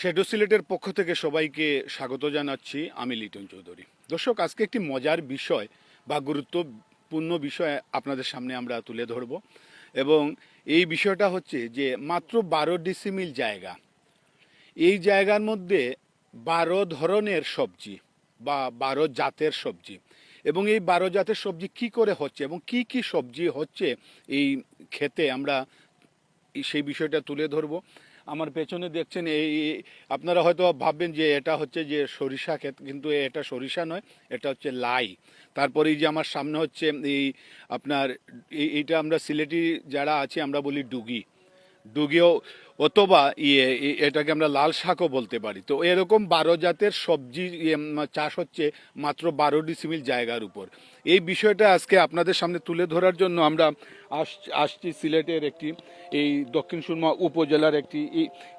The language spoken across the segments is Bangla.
শেডো সিলেটের পক্ষ থেকে সবাইকে স্বাগত জানাচ্ছি। আমি লিটন চৌধুরী। দর্শক, আজকে একটি মজার বিষয় বা গুরুত্বপূর্ণ বিষয় আপনাদের সামনে আমরা তুলে ধরব এবং এই বিষয়টা হচ্ছে যে মাত্র বারো ডিসিমিল জায়গা। এই জায়গার মধ্যে বারো ধরনের সবজি বা বারো জাতের সবজি এবং এই বারো জাতের সবজি কি করে হচ্ছে এবং কি কি সবজি হচ্ছে এই খেতে আমরা সেই বিষয়টা তুলে ধরবো। আমার পেছনে দেখছেন এই আপনারা হয়তো ভাববেন যে এটা হচ্ছে যে সরিষা ক্ষেত, কিন্তু এটা সরিষা নয়, এটা হচ্ছে লাই। তারপরে এই যে আমার সামনে হচ্ছে এই আপনার, এই- এইটা আমরা সিলেটি যারা আছি, আমরা বলি ডুগি। ডুগিও অথবা ইয়ে এটাকে আমরা লাল শাকও বলতে পারি। তো এরকম বারো জাতের সবজি ইয়ে, চাষ হচ্ছে মাত্র বারো ডিসিমিল জায়গার উপর। এই বিষয়টা আজকে আপনাদের সামনে তুলে ধরার জন্য আমরা আস- আসছি সিলেটের একটি এই দক্ষিণ সুরমা উপজেলার একটি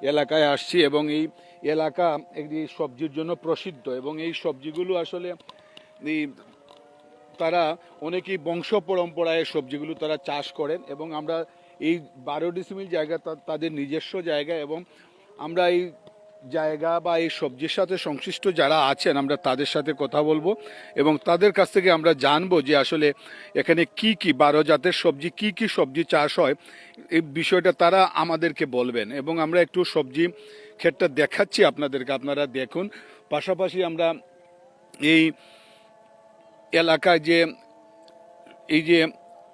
এলাকায় আসছি এবং এই এলাকা একটি সবজির জন্য প্রসিদ্ধ এবং এই সবজিগুলো আসলে এই তারা অনেকেই বংশ পরম্পরায় সবজিগুলো তারা চাষ করেন এবং আমরা এই বারো ডিসিমিল জায়গা তাদের নিজস্ব জায়গা এবং আমরা এই জায়গা বা এই সবজির সাথে সংশ্লিষ্ট যারা আছেন, আমরা তাদের সাথে কথা বলব এবং তাদের কাছ থেকে আমরা জানব যে আসলে এখানে কি কি বারো জাতের সবজি, কি কি সবজি চাষ হয়। এই বিষয়টা তারা আমাদেরকে বলবেন এবং আমরা একটু সবজি ক্ষেতটা দেখাচ্ছি আপনাদেরকে, আপনারা দেখুন। পাশাপাশি আমরা এই এলাকায় যে, এই যে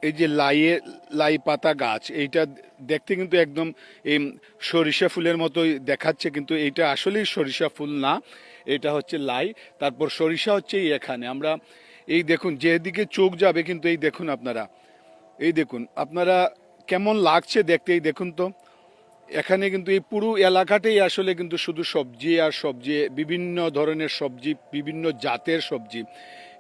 এই যে লাইয়ে, লাই পাতা গাছ, এইটা দেখতে কিন্তু একদম এই সরিষা ফুলের মতোই দেখাচ্ছে, কিন্তু এইটা আসলেই সরিষা ফুল না, এটা হচ্ছে লাই। তারপর সরিষা হচ্ছে এখানে। আমরা এই দেখুন, যেদিকে চোখ যাবে কিন্তু এই দেখুন আপনারা। এই দেখুন, আপনারা কেমন লাগছে দেখতে, এই দেখুন তো। এখানে কিন্তু এই পুরো এলাকাটাই আসলে কিন্তু শুধু সবজি আর সবজি, বিভিন্ন ধরনের সবজি, বিভিন্ন জাতের সবজি।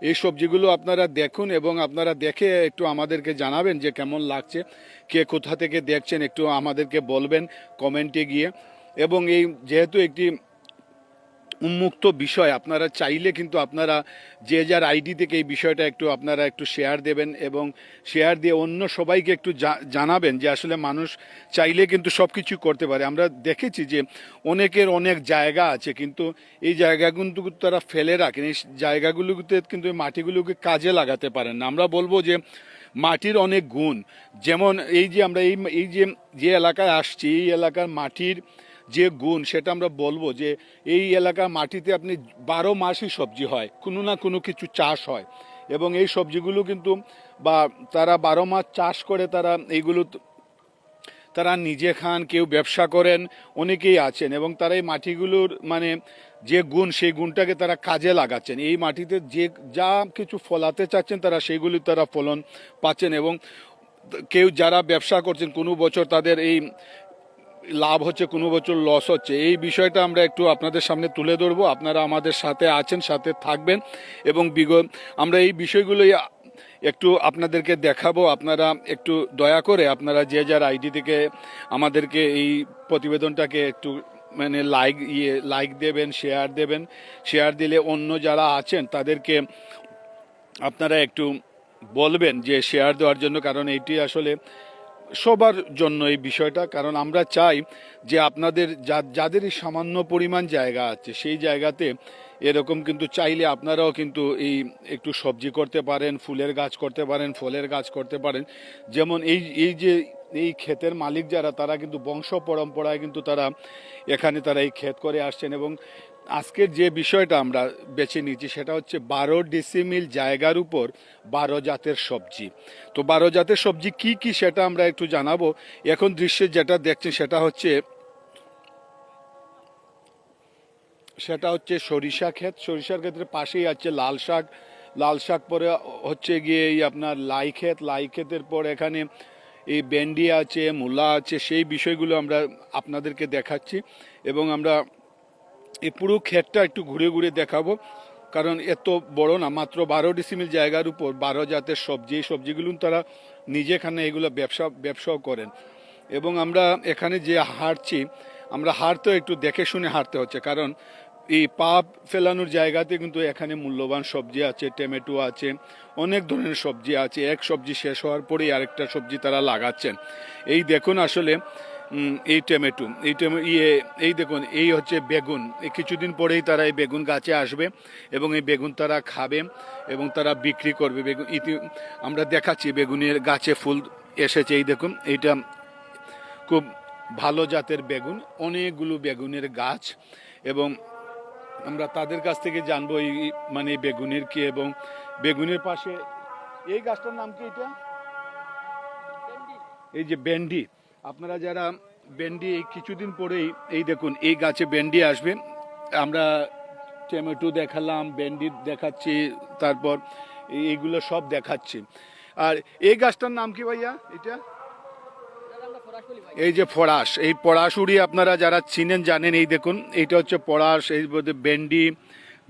এই সবজিগুলো আপনারা দেখুন এবং আপনারা দেখে একটু আমাদেরকে জানাবেন যে কেমন লাগছে, কে কোথা থেকে দেখছেন একটু আমাদেরকে বলবেন কমেন্টে গিয়ে। এবং এই যেহেতু একটি উন্মুক্ত বিষয়। আপনারা চাইলে কিন্তু আপনারা যে যার আইডি থেকে এই বিষয়টা একটু আপনারা একটু শেয়ার দেবেন এবং শেয়ার দিয়ে অন্য সবাইকে একটু জানাবেন যে আসলে মানুষ চাইলে কিন্তু সব কিছু করতে পারে। আমরা দেখেছি যে অনেকের অনেক জায়গা আছে, কিন্তু এই জায়গাগুলো তারা ফেলে রাখেন। এই জায়গাগুলোতে কিন্তু মাটিগুলোকে কাজে লাগাতে পারেন না। আমরা বলব যে মাটির অনেক গুণ। যেমন এই যে আমরা এই এই যে যে এলাকায় আসছি, এই এলাকার মাটির যে গুণ, সেটা আমরা বলব যে এই এলাকার মাটিতে আপনি বারো মাসই সবজি হয়, কোনো না কোনো কিছু চাষ হয়। এবং এই সবজিগুলো কিন্তু বা তারা বারো মাস চাষ করে তারা এইগুলো তারা নিজে খান, কেউ ব্যবসা করেন, অনেকেই আছেন এবং তারা এই মাটিগুলোর মানে যে গুণ, সেই গুণটাকে তারা কাজে লাগাচ্ছেন। এই মাটিতে যে যা কিছু ফলাতে চাচ্ছেন তারা সেইগুলি তারা ফলন পাচ্ছেন এবং কেউ যারা ব্যবসা করছেন, কোনো বছর তাদের এই লাভ হচ্ছে, কোনো বছর লস হচ্ছে। এই বিষয়টা আমরা একটু আপনাদের সামনে তুলে ধরবো। আপনারা আমাদের সাথে আছেন, সাথে থাকবেন এবং বিগত আমরা এই বিষয়গুলোই একটু আপনাদেরকে দেখাবো। আপনারা একটু দয়া করে আপনারা যে যার আইডি থেকে আমাদেরকে এই প্রতিবেদনটাকে একটু মানে লাইক ইয়ে লাইক দেবেন শেয়ার দেবেন শেয়ার দিলে অন্য যারা আছেন তাদেরকে আপনারা একটু বলবেন যে শেয়ার দেওয়ার জন্য, কারণ এইটি আসলে সবার জন্য এই বিষয়টা, কারণ আমরা চাই যে আপনাদের যাদের সামান্য পরিমাণ জায়গা আছে, সেই জায়গাতে এরকম কিন্তু চাইলে আপনারাও কিন্তু এই একটু সবজি করতে পারেন, ফুলের গাছ করতে পারেন, ফলের গাছ করতে পারেন। যেমন এই এই যে, এই ক্ষেতের মালিক যারা, তারা কিন্তু বংশ পরম্পরায় কিন্তু তারা এখানে তারা এই ক্ষেত করে আসছেন এবং আজকের যে বিষয়টা আমরা বেছে নিয়েছি সেটা হচ্ছে বারো ডিসিমিল জায়গার উপর বারো জাতের সবজি। তো বারো জাতের সবজি কি কি সেটা আমরা একটু জানাব। এখন দৃশ্যে যেটা দেখছেন সেটা হচ্ছে সেটা হচ্ছে সরিষা ক্ষেত। সরিষার ক্ষেত্রে পাশেই আছে লাল শাক। লাল শাক পরে হচ্ছে গিয়ে এই আপনার লাই ক্ষেত। লাই ক্ষেতের পর এখানে এই ভেন্ডি আছে, মূলা আছে, সেই বিষয়গুলো আমরা আপনাদেরকে দেখাচ্ছি। এবং আমরা এই পুরো ক্ষেতটা একটু ঘুরে ঘুরে দেখাবো। কারণ এত বড় না, মাত্র বারো ডিসিমিল জায়গার উপর, বারো জাতের সবজি, এই সবজিগুলো তারা নিজে এখানে এগুলো ব্যবসা, ব্যবসাও করেন। এবং আমরা এখানে যে হাঁটছি, আমরা হাঁটতেও একটু দেখে শুনে হাঁটতে হচ্ছে, কারণ এই পা ফেলানোর জায়গাতে কিন্তু এখানে মূল্যবান সবজি আছে, টমেটো আছে, অনেক ধরনের সবজি আছে। এক সবজি শেষ হওয়ার পরেই আরেকটা সবজি তারা লাগাচ্ছেন। এই দেখুন আসলে এই টমেটো এই টমে ইয়ে এই দেখুন এই হচ্ছে বেগুন। এই কিছুদিন পরেই তারা এই বেগুন গাছে আসবে এবং এই বেগুন তারা খাবে এবং তারা বিক্রি করবে। বেগুন ইতি আমরা দেখাচ্ছি বেগুনের গাছে ফুল এসেছে। এই দেখুন এইটা খুব ভালো জাতের বেগুন অনেকগুলো বেগুনের গাছ এবং আমরা তাদের কাছ থেকে জানব এই মানে বেগুনের কি এবং বেগুনের পাশে এই গাছটার নাম কি এটা? এই যে বেন্ডি আপনারা যারা এই কিছুদিন পরেই, এই দেখুন, এই গাছে বেন্ডি আসবে। আমরা টমেটো দেখালাম বেন্ডি দেখাচ্ছি, তারপর এইগুলো সব দেখাচ্ছি। আর এই গাছটার নাম কি ভাইয়া? এটা? এই যে ফরাস। এই পড়াশুড়ি আপনারা যারা চিনেন, জানেন, এই দেখুন, এইটা হচ্ছে পড়াশ এই মধ্যে ভেন্ডি,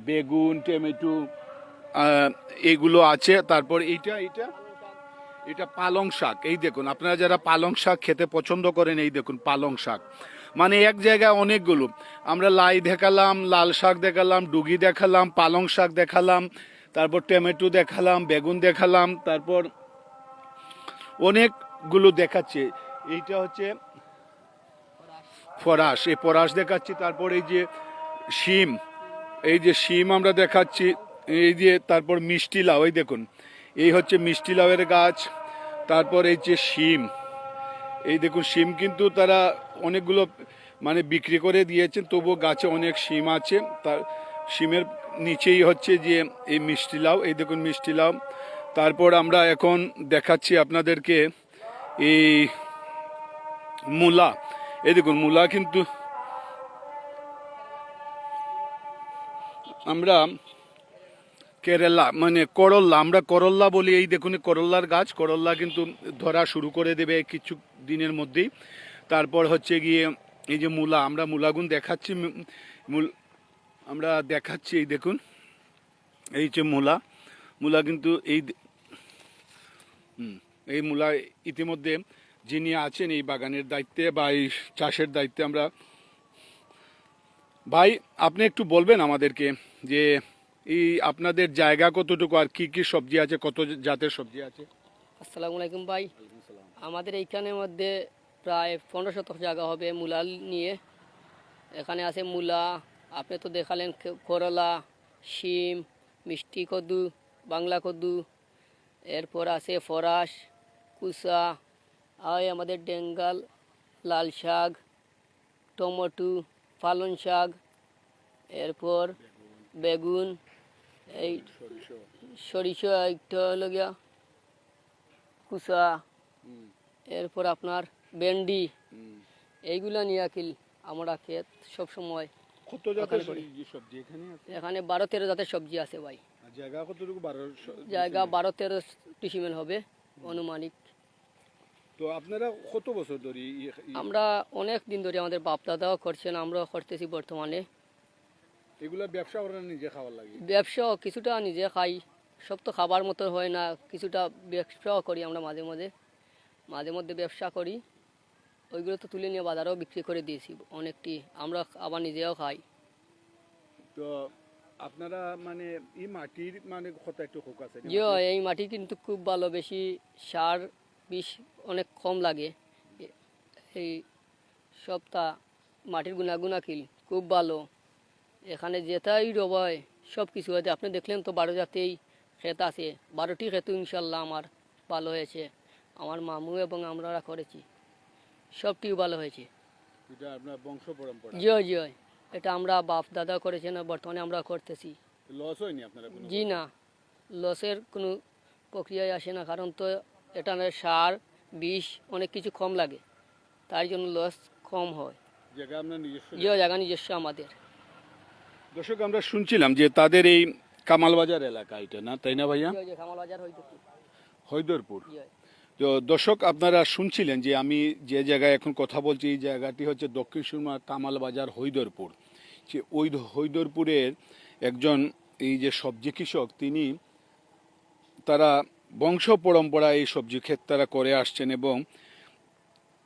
বেগুন, টমেটো এইগুলো আছে। তারপর এইটা এইটা? এটা পালং শাক। এই দেখুন, আপনারা যারা পালং শাক খেতে পছন্দ করেন, এই দেখুন পালং শাক। মানে এক জায়গায় অনেকগুলো। আমরা লাই দেখালাম, লাল শাক দেখালাম, ডুগি দেখালাম, পালং শাক দেখালাম, তারপর টমেটো দেখালাম, বেগুন দেখালাম, তারপর অনেকগুলো দেখাচ্ছে। এইটা হচ্ছে ফরাস। এই ফরাস দেখাচ্ছি, তারপর এই যে শিম। এই যে শিম আমরা দেখাচ্ছি, এই যে তারপর মিষ্টি লাউ, এই দেখুন। এই হচ্ছে মিষ্টি লাউয়ের গাছ, তারপর এই যে শিম, এই দেখুন শিম কিন্তু তারা অনেকগুলো মানে বিক্রি করে দিয়েছেন, তবুও গাছে অনেক শিম আছে, তার শিমের নিচেই হচ্ছে যে এই মিষ্টি লাউ, এই দেখুন মিষ্টি লাউ। তারপর আমরা এখন দেখাচ্ছি আপনাদেরকে এই মূলা, এই দেখুন মূলা কিন্তু আমরা কেরালা মানে করল্লা, আমরা করল্লা বলি, এই দেখুন করল্লার গাছ। করল্লা কিন্তু ধরা শুরু করে দেবে কিছু দিনের মধ্যেই। তারপর হচ্ছে গিয়ে এই যে মূলা, আমরা মূলাগুন দেখাচ্ছি আমরা দেখাচ্ছি, এই দেখুন, এই যে মূলা। মূলা কিন্তু এই এই মূলা ইতিমধ্যে যিনি আছেন এই বাগানের দায়িত্বে বা এই চাষের দায়িত্বে আমরা ভাই, আপনি একটু বলবেন আমাদেরকে যে এই আপনাদের জায়গা কতটুকু আর কি কি সবজি আছে, কত জাতের সবজি আছে? আসসালামু আলাইকুম ভাই। আমাদের এইখানের মধ্যে প্রায় পনেরো শতক জায়গা হবে মূলা নিয়ে। এখানে আছে মূলা, আপনি তো দেখালেন করলা, শিম, মিষ্টি কদু, বাংলা কদু, এরপর আছে ফরাস, কুসা, আর আমাদের ডেঙ্গাল, লাল শাক, টমেটো, পালং শাক, এরপর বেগুন এই সরিষা একটা হলো গিয়া কুসা এরপর আপনার ভেন্ডি। এইগুলা নিয়ে কিল আমরা ক্ষেত সবসময়। এখানে আছে? এখানে বারো তেরো জাতের সবজি আছে ভাই। জায়গা কতটুকু? বারো জায়গা বারো তেরো ডিসিমেল হবে অনুমানিক। তো আপনারা কত বছর ধরে আমরা অনেক দিন ধরে আমাদের বাপ দাদাও করছেন আমরাও করতেছি বর্তমানে। এগুলা ব্যবসা করেন নিজে খাওয়ার লাগে? ব্যবসাও কিছুটা নিজে খাই সব তো খাবার মতো হয় না কিছুটা ব্যবসাও করি আমরা মাঝে মাঝে মাঝে মধ্যে ব্যবসা করি ওইগুলো তো তুলে নিয়ে বাজারেও বিক্রি করে দিয়েছি অনেকটি। আমরা আবার নিজেও খাই। তো আপনারা মানে এই মাটির মানে কত একটু হোক আছে যে এই মাটি কিন্তু খুব ভালো বেশি সার বিষ অনেক কম লাগে। এই সবটা মাটির গুণাগুণ আকিল খুব ভালো। এখানে যেটাই রবায় সব কিছু হয়েছে আপনি দেখলেন তো বারো জাতেই ক্ষেত আছে। বারোটি ক্ষেত ইনশাল্লাহ আমার ভালো হয়েছে। আমার মামু এবং আমরা করেছি। সবটি ভালো হয়েছে। বংশ পরম্পরা? জয় জয় এটা আমরা বাপ দাদা করেছেন আর বর্তমানে আমরা করতেছি। লস হয়নি আপনারা জি না। লসের কোনো প্রক্রিয়ায় আসে না কারণ তো এটা সার বিষ অনেক কিছু কম লাগে। তাই জন্য লস কম হয়। জায়গা আপনার নিজস্ব? জায়গা নিজস্ব আমাদের। দর্শক আমরা শুনছিলাম যে তাদের এই কামালবাজার এলাকা এটা না? তাই না ভাইয়া? হৈদরপুর তো দর্শক আপনারা শুনছিলেন যে আমি যে জায়গায় এখন কথা বলছি এই জায়গাটি হচ্ছে দক্ষিণ সুরমা কামালবাজার হৈদরপুর যে ওই হৈদরপুরের একজন এই যে সবজি কৃষক তিনি তারা বংশ পরম্পরা এই সবজি ক্ষেত তারা করে আসছেন এবং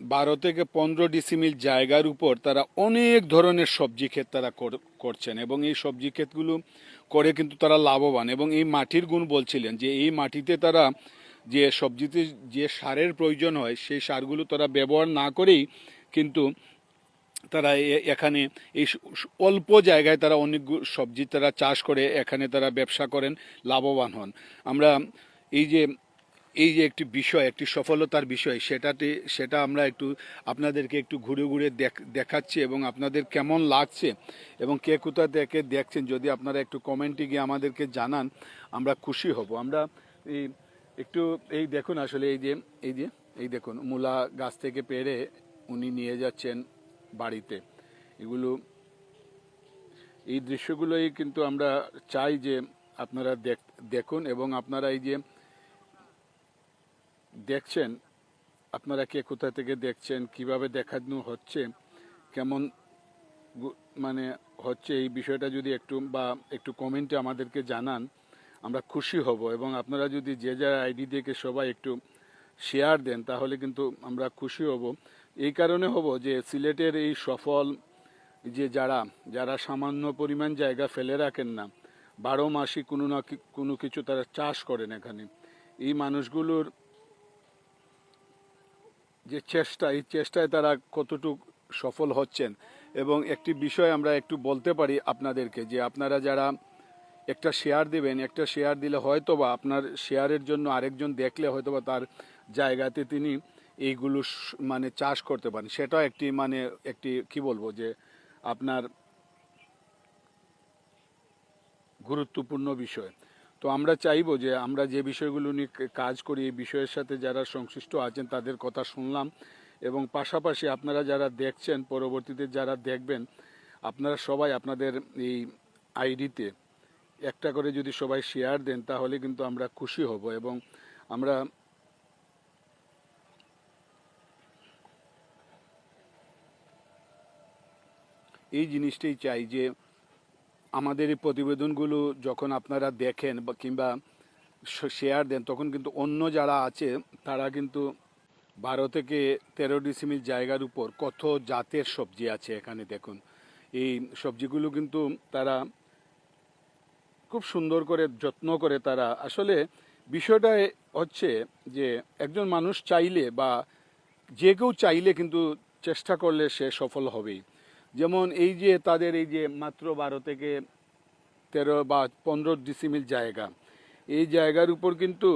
বারো থেকে পনেরো ডিসিমিল জায়গার উপর তারা অনেক ধরনের সবজি ক্ষেত তারা কর- করছেন এবং এই সবজি ক্ষেতগুলো করে কিন্তু তারা লাভবান এবং এই মাটির গুণ বলছিলেন যে এই মাটিতে তারা যে সবজিতে যে সারের প্রয়োজন হয় সেই সারগুলো তারা ব্যবহার না করেই কিন্তু তারা এখানে এই অল্প জায়গায় তারা অনেক সবজি তারা চাষ করে এখানে তারা ব্যবসা করেন, লাভবান হন। আমরা এই যে এই যে একটি বিষয়, একটি সফলতার বিষয়, সেটাতে, সেটা আমরা একটু আপনাদেরকে একটু ঘুরে ঘুরে দেখ- দেখাচ্ছি এবং আপনাদের কেমন লাগছে এবং কে কোথা থেকে দেখছেন যদি আপনারা একটু কমেন্টে গিয়ে আমাদেরকে জানান, আমরা খুশি হব। আমরা এই, একটু এই দেখুন আসলে এই যে এই যে, এই দেখুন মূলা গাছ থেকে পেরে উনি নিয়ে যাচ্ছেন বাড়িতে। এগুলো, এই দৃশ্যগুলোই কিন্তু আমরা চাই যে আপনারা দেখ- দেখুন এবং আপনারা এই যে দেখছেন? আপনারা কে কোথা থেকে দেখছেন? কীভাবে দেখানো হচ্ছে? কেমন মানে হচ্ছে এই বিষয়টা যদি একটু বা একটু কমেন্টে আমাদেরকে জানান, আমরা খুশি হব। এবং আপনারা যদি যে যার আইডি থেকে সবাই একটু শেয়ার দেন, তাহলে কিন্তু আমরা খুশি হব। এই কারণে হব যে সিলেটের এই সফল যে যারা যারা সামান্য পরিমাণ জায়গা ফেলে রাখেন না, বারো মাসই কোনো না কোনো কিছু তারা চাষ করেন এখানে। এই মানুষগুলোর যে চেষ্টা, এই চেষ্টায় তারা কতটুক সফল হচ্ছেন। এবং একটি বিষয় আমরা একটু বলতে পারি আপনাদেরকে যে আপনারা যারা একটা শেয়ার দিবেন, একটা শেয়ার দিলে হয়তো বা আপনার শেয়ারের জন্য আরেকজন দেখলে হয়তো বা তার জায়গাতে তিনি এইগুলো মানে চাষ করতে পারেন। সেটাও একটি মানে একটি কি বলব যে আপনার গুরুত্বপূর্ণ বিষয়। তো আমরা চাইব যে আমরা যে বিষয়গুলো নিয়ে কাজ করি, এই বিষয়ের সাথে যারা সংশ্লিষ্ট আছেন তাদের কথা শুনলাম এবং পাশাপাশি আপনারা যারা দেখছেন, পরবর্তীতে যারা দেখবেন, আপনারা সবাই আপনাদের এই আইডিতে একটা করে যদি সবাই শেয়ার দেন, তাহলে কিন্তু আমরা খুশি হব এবং আমরা এই জিনিসটাই চাই যে আমাদের এই প্রতিবেদনগুলো যখন আপনারা দেখেন বা কিংবা শেয়ার দেন, তখন কিন্তু অন্য যারা আছে, তারা কিন্তু বারো থেকে তেরো ডিসিমিল জায়গার উপর কত জাতের সবজি আছে এখানে দেখুন। এই সবজিগুলো কিন্তু তারা খুব সুন্দর করে, যত্ন করে তারা। আসলে বিষয়টা হচ্ছে যে, একজন মানুষ চাইলে বা যে কেউ চাইলে কিন্তু চেষ্টা করলে সে সফল হবেই। যেমন এই যে তাদের এই যে মাত্র বারো থেকে তেরো বা পনেরো ডিসিমিল জায়গা, এই জায়গার উপর কিন্তু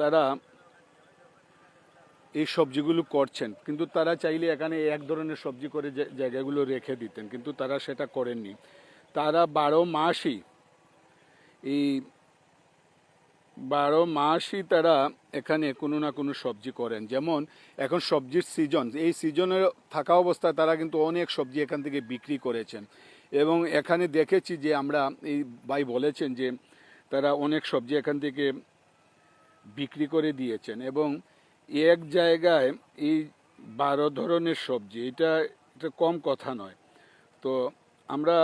তারা এই সবজিগুলো করছেন। কিন্তু তারা চাইলে এখানে এক ধরনের সবজি করে জায়গাগুলো রেখে দিতেন, কিন্তু তারা সেটা করেননি। তারা বারো মাসই এই বারো মাসই তারা এখানে কোনো না কোনো সবজি করেন। যেমন এখন সবজির সিজন এই সিজনে থাকা অবস্থায় তারা কিন্তু অনেক সবজি এখান থেকে বিক্রি করেছেন। এবং এখানে দেখেছি যে আমরা এই ভাই বলেছেন যে তারা অনেক সবজি এখান থেকে বিক্রি করে দিয়েছেন এবং এক জায়গায় এই বারো ধরনের সবজি, এটা এটা কম কথা নয়। তো আমরা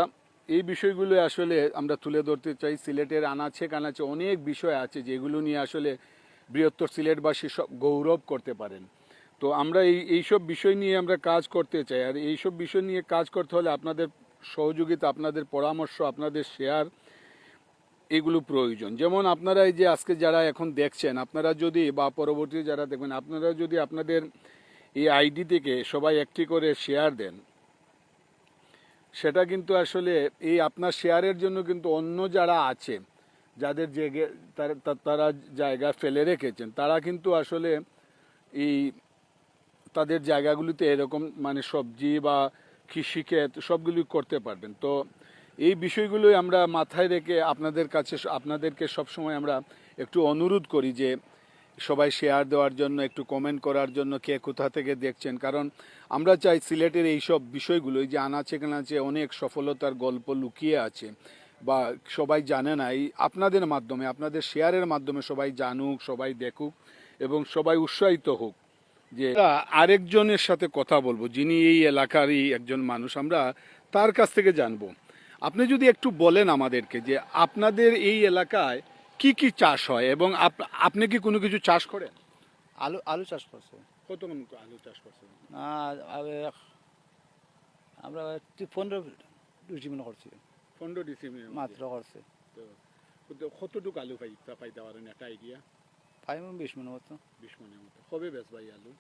এই বিষয়গুলো আসলে আমরা তুলে ধরতে চাই। সিলেটের আনাচে কানাচে অনেক বিষয় আছে যেগুলো নিয়ে আসলে বৃহত্তর সিলেটবাসী সব গৌরব করতে পারেন। তো আমরা এই, এইসব বিষয় নিয়ে আমরা কাজ করতে চাই। আর এইসব বিষয় নিয়ে কাজ করতে হলে আপনাদের সহযোগিতা, আপনাদের পরামর্শ, আপনাদের শেয়ার, এগুলো প্রয়োজন। যেমন আপনারা এই যে আজকে যারা এখন দেখছেন, আপনারা যদি বা পরবর্তী যারা দেখবেন, আপনারা যদি আপনাদের এই আইডি থেকে সবাই একটি করে শেয়ার দেন সেটা কিন্তু আসলে এই আপনার শেয়ারের জন্য কিন্তু অন্য যারা আছে, যাদের তারা তারা জায়গা ফেলে রেখেছেন, তারা কিন্তু আসলে এই তাদের জায়গাগুলিতে এরকম মানে সবজি বা কৃষিক্ষেত সবগুলি করতে পারবেন। তো এই বিষয়গুলোই আমরা মাথায় রেখে আপনাদের কাছে, আপনাদেরকে সবসময় আমরা একটু অনুরোধ করি যে সবাই শেয়ার দেওয়ার জন্য, একটু কমেন্ট করার জন্য কে কোথা থেকে দেখছেন? কারণ আমরা চাই সিলেটের এই সব বিষয়গুলো যে আনাচে কানাচে অনেক সফলতার গল্প লুকিয়ে আছে, বা সবাই জানে না, এই আপনাদের মাধ্যমে, আপনাদের শেয়ারের মাধ্যমে সবাই জানুক, সবাই দেখুক, এবং সবাই উৎসাহিত হোক যে আরেকজনের সাথে কথা বলব, যিনি এই এলাকারই একজন মানুষ, আমরা তার কাছ থেকে জানব। আপনি যদি একটু বলেন আমাদেরকে যে আপনাদের এই এলাকায় কি কি চাষ হয় এবং আপনি কি কোনো কিছু চাষ করেন? আলু আলু চাষ করছে। কত আলু চাষ করছেন? না আমরা পনেরো দুটি মনে করছি। পনেরো ডিসেম্বর মাত্র করছে। কতটুকু আলু পাইতে পাইতে পারেন একটা আইডিয়া পাই বিশ মনে মতো। বিশ মনের মতো। কবে বেশ ভাই আলু?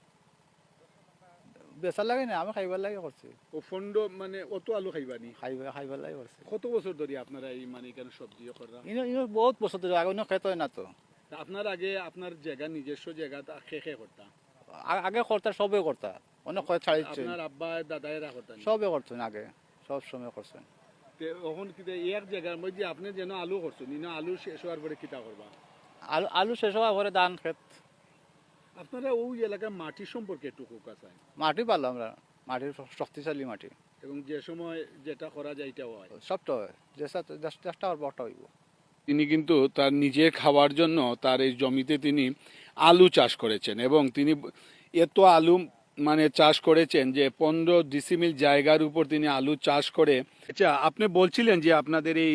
বেচার লাগে না আমি খাইবার লাগে করছি ও ফন্ড মানে অত আলু খাইবানি খাইবার খাইবার লাগে করছি কত বছর ধরে আপনারা এই মানে এখানে সবজি করা ইনো ইনো বহুত বছর ধরে আগে খেতে হয় না তো। আপনার আগে আপনার জায়গা নিজস্ব জায়গা খে খে করতা আগে করতা সবে করতা অনেক খেত ছাড়িচ্ছে আপনার আব্বা দাদা এরা করতেন সবে করছেন আগে। সব সময় করছেন তখন কিন্তু এক জায়গার মধ্যে আপনি যেন আলু করছেন ইনো আলু শেষ হওয়ার পরে কিতা করবা আলু আলু শেষ হওয়ার পরে ধান খেত। আপনারা ওই এলাকার মাটি সম্পর্কে একটু কোকা চাই মাটি পারল আমরা মাটির শক্তিশালী মাটি। এবং যে সময় যেটা করা যায় এটাও হয়। সবটা হয় চেষ্টা চেষ্টা আর বড়টা হইব। তিনি কিন্তু তার নিজের খাওয়ার জন্য তার এই জমিতে তিনি আলু চাষ করেছেন এবং তিনি এত আলু মানে চাষ করেছেন যে পনেরো ডিসিমিল জায়গার উপর তিনি আলু চাষ করে। আচ্ছা আপনি বলছিলেন যে আপনাদের এই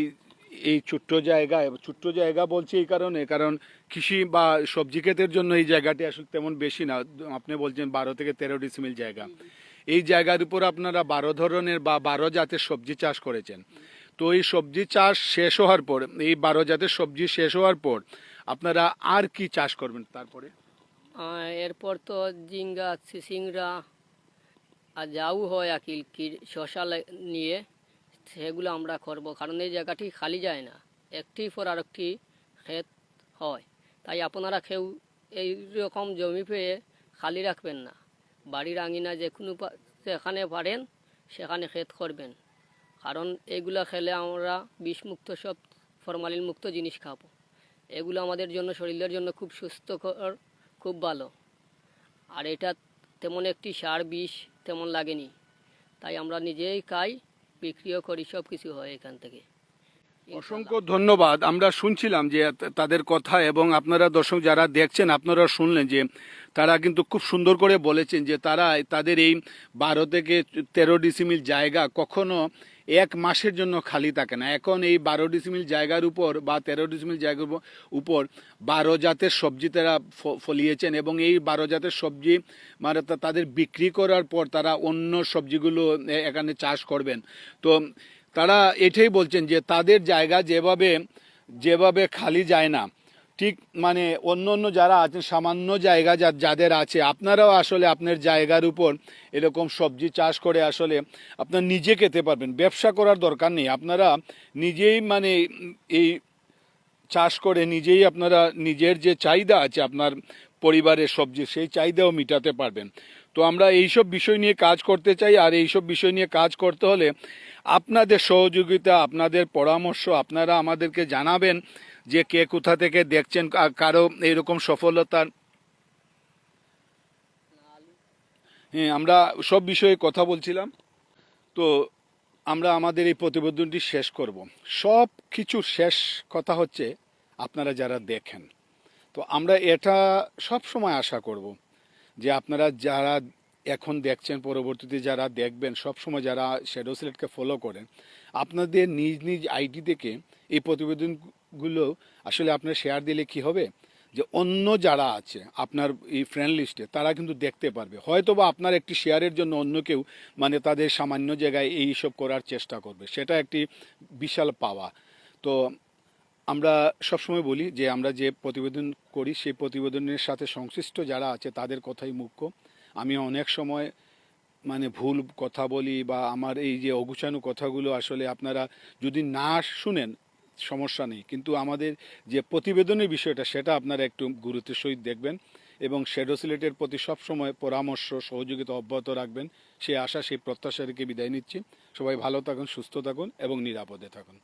এই ছোট্ট জায়গায় ছোট্ট জায়গা বলছি এই কারণে, কারণ কৃষি বা সবজি ক্ষেতের জন্য এই জায়গাটি আসলে তেমন বেশি না। আপনি বলছেন বারো থেকে তেরো ডিসিমিল জায়গা। এই জায়গার উপর আপনারা বারো ধরনের বা বারো জাতের সবজি চাষ করেছেন। তো এই সবজি চাষ শেষ হওয়ার পর, এই বারো জাতের সবজি শেষ হওয়ার পর আপনারা আর কি চাষ করবেন তারপরে? এরপর তো জিঙ্গা সিসিংরা আর যাও হয় আকিল কি শশা নিয়ে। সেগুলো আমরা করব, কারণ এই জায়গাটি খালি যায় না। একটি পর আরেকটি ক্ষেত হয়। তাই আপনারা কেউ এই রকম জমি পেয়ে খালি রাখবেন না। বাড়ির আঙিনা যে কোনো যেখানে পারেন, সেখানে ক্ষেত করবেন। কারণ এগুলো খেলে আমরা বিষমুক্ত সব ফরমালিন মুক্ত জিনিস খাব। এগুলো আমাদের জন্য, শরীরের জন্য খুব সুস্থকর, খুব ভালো। আর এটা তেমন একটি সার, বিষ তেমন লাগেনি। তাই আমরা নিজেই খাই বিক্রিও করি সব কিছু হয় এখান থেকে। অসংখ্য ধন্যবাদ। আমরা শুনছিলাম যে তাদের কথা এবং আপনারা দর্শক যারা দেখছেন, আপনারা শুনলেন যে তারা কিন্তু খুব সুন্দর করে বলেছেন যে তারা তাদের এই বারো থেকে তেরো ডিসিমিল জায়গা কখনো এক মাসের জন্য খালি থাকে না। এখন এই বারো ডিসিমিল জায়গার উপর বা তেরো ডিসিমিল জায়গার উপর- বারো জাতের সবজি তারা ফলিয়েছেন এবং এই বারো জাতের সবজি মানে তাদের বিক্রি করার পর তারা অন্য সবজিগুলো এখানে চাষ করবেন। তো তারা এটাই বলছেন যে তাদের জায়গা যেভাবে যেভাবে খালি যায় না। ঠিক মানে অন্য অন্য যারা আছেন, সামান্য জায়গা যা, যাদের আছে, আপনারাও আসলে আপনার জায়গার উপর এরকম সবজি চাষ করে আসলে আপনার নিজে খেতে পারবেন। ব্যবসা করার দরকার নেই। আপনারা নিজেই মানে এই চাষ করে নিজেই আপনারা নিজের যে চাহিদা আছে, আপনার পরিবারের সবজি, সেই চাহিদাও মিটাতে পারবেন। তো আমরা এইসব বিষয় নিয়ে কাজ করতে চাই, আর এইসব বিষয় নিয়ে কাজ করতে হলে আপনাদের সহযোগিতা, আপনাদের পরামর্শ, আপনারা আমাদেরকে জানাবেন। যে কে কোথা থেকে দেখছেন কারও এরকম সফলতার হ্যাঁ আমরা সব বিষয়ে কথা বলছিলাম। তো আমরা আমাদের এই প্রতিবেদনটি শেষ করব। সব কিছু শেষ কথা হচ্ছে আপনারা যারা দেখেন। তো আমরা এটা সব সময় আশা করব যে আপনারা যারা এখন দেখছেন, পরবর্তীতে যারা দেখবেন, সব সময় যারা শ্যাডো সিলেটকে ফলো করেন, আপনাদের নিজ নিজ আইডি থেকে এই প্রতিবেদনগুলো আসলে আপনার শেয়ার দিলে কি হবে? যে অন্য যারা আছে, আপনার এই ফ্রেন্ড লিস্টে তারা কিন্তু দেখতে পারবে। হয়তো বা আপনার একটি শেয়ারের জন্য অন্য কেউ মানে তাদের সামান্য জায়গায় এই সব করার চেষ্টা করবে। সেটা একটি বিশাল পাওয়া। তো আমরা সবসময় বলি যে, আমরা যে প্রতিবেদন করি, সেই প্রতিবেদনের সাথে সংশ্লিষ্ট যারা আছে, তাদের কথাই মুখ্য। আমি অনেক সময় মানে ভুল কথা বলি বা আমার এই যে অগুছানো কথাগুলো আসলে আপনারা যদি না শুনেন সমস্যা নেই। কিন্তু আমাদের যে প্রতিবেদনের বিষয়টা, সেটা আপনারা একটু গুরুত্বের সহিত দেখবেন এবং শেডো সিলেটের প্রতি সবসময় পরামর্শ, সহযোগিতা অব্যাহত রাখবেন। সে আশা সেই প্রত্যাশা রেখে বিদায় নিচ্ছি। সবাই ভালো থাকুন, সুস্থ থাকুন এবং নিরাপদে থাকুন।